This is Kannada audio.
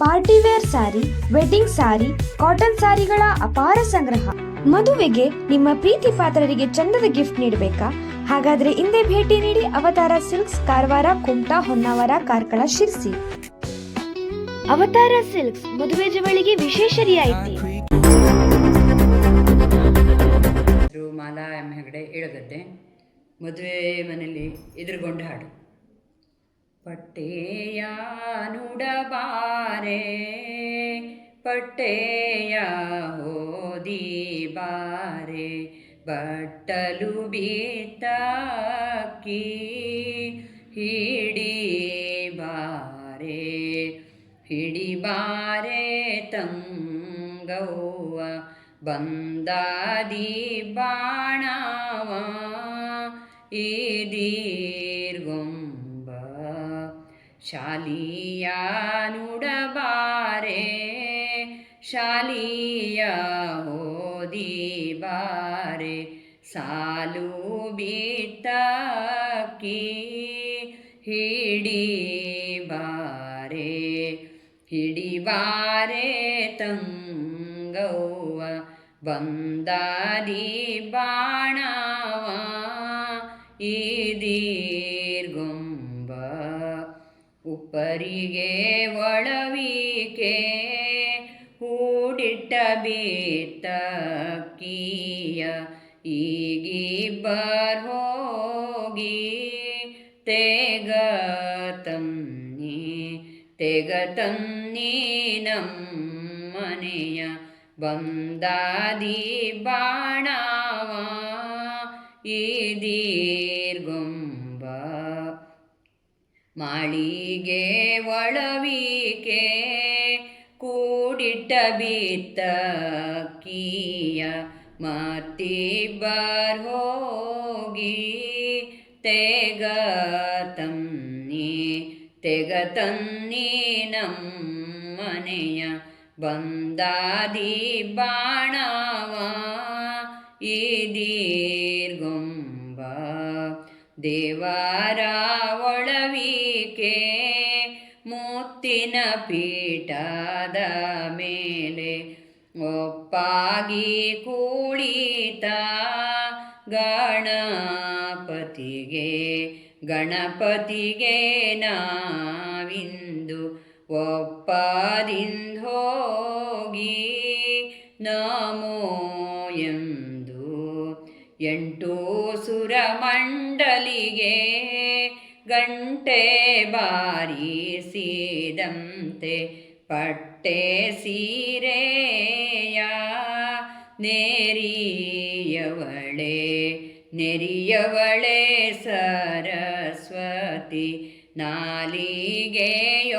Party wear sari wedding sari cotton ಸಾರಿಗಳ ಅಪಾರ ಸಂಗ್ರಹ. ಮದುವೆಗೆ ನಿಮ್ಮ ಪ್ರೀತಿ ಪಾತ್ರರಿಗೆ ಚಂದದ ಗಿಫ್ಟ್ ನೀಡಬೇಕಾ? ಹಾಗಾದ್ರೆ ಹಿಂದೆ ಭೇಟಿ ನೀಡಿ ಅವತಾರ ಸಿಲ್ಕ್ಸ್ ಕಾರವಾರ ಕುಮಟಾ ಹೊನ್ನಾವರ, ಕಾರ್ಕಳ, ಶಿರ್ಸಿ. ಅವತಾರ ಸಿಲ್ಕ್ಸ್ ಮದುವೆ ಜವಳಿಗೆ ವಿಶೇಷ ರಿಯಾಯಿತಿ. ಮಾಲಾ ಹೆಗಡೆ ಇಳಗದ್ದೆ. ಮದುವೆ ಮನೆಯಲ್ಲಿ ಎದುರುಗೊಂಡು ಹಾಡು. ಪಟ್ಟೆಯ ನುಡಬಾರೆ ಪಟ್ಟೆಯ ಓದಿ ಬಾರೆ ಬಟ್ಟಲು ಬೀತಕ್ಕಿ ಹಿಡಿ ಬಾರೆ ಹಿಡಿ ಬಾರೆ ತಂಗವ್ವ, ಬಂದಾದಿ ಬಾಣವ, ಈ ದೀರ್ಗೊಂಬ ಶಾಲಿಯ ನುಡಬಾರೆ ಶಾಲಿಯ ಓದಿ ಬಾರೆ ಸಾಲು ಬಿಟ್ಟಕ್ಕಿ ಹಿಡಿ ಬಾರೆ ಹಿಡಿಬಾರೆ ತಂಗವ್ವ, ಬಂದಾದಿ ಬಾಣವ ಈ ದೀರ್ಗೊಂಬ ಉಪ್ಪರಿಗೆ ಒಳವಿಕೆ, ಹೂಡಿಟ್ಟ ಬೇತಕ್ಕಿಯ ಈಗಿಬ್ಬರ್ ಹೋಗಿ ತೆಗ ತನ್ನಿ ತೆಗ ತನ್ನಿ ನಮ್ಮನೆಯ ಬಂದಾದಿ ಬಾಣವ, ಈ ದೀರ್ಗೊಂಬ ಮಾಳಿಗೆ ಒಳವಿಕೆ ಕೂಡಿಟ್ಟ ಬಿತ್ತಕ್ಕಿಯ ಮತ್ತಿಬ್ಬರ್ ಹೋಗಿ ತೆಗ ತನ್ನಿ ತೆಗ ತನ್ನಿ ನಮ್ಮನೆಯ ಬಂದಾದಿ ಬಾಣವ ಈ ದೀರ್ಗೊಂಬ ದೇವರ ಒಳವಿಕೆ ಮುತ್ತಿನ ಪೀಠದ ಮೇಲೆ ಒಪ್ಪಾಗಿ ಕೂಳಿತ ಗಣಪತಿಗೆ ಗಣಪತಿಗೆ ನಾವಿಂದು ಒಪ್ಪದಿಂದ ಹೋಗಿ ನಮೋ ಎಂದು ಎಂಟು ಸುರಮಂಡಲಿಗೆ ಗಂಟೆ ಬಾರಿಸಿದಂತೆ ಪಟ್ಟೆ ಸೀರೆಯ ನೇರಿಯವಳೆ ನೆರಿಯವಳೆ ಸರಸ್ವತಿ ನಾಲಿಗೆಯೊಳಗೆ ನೇ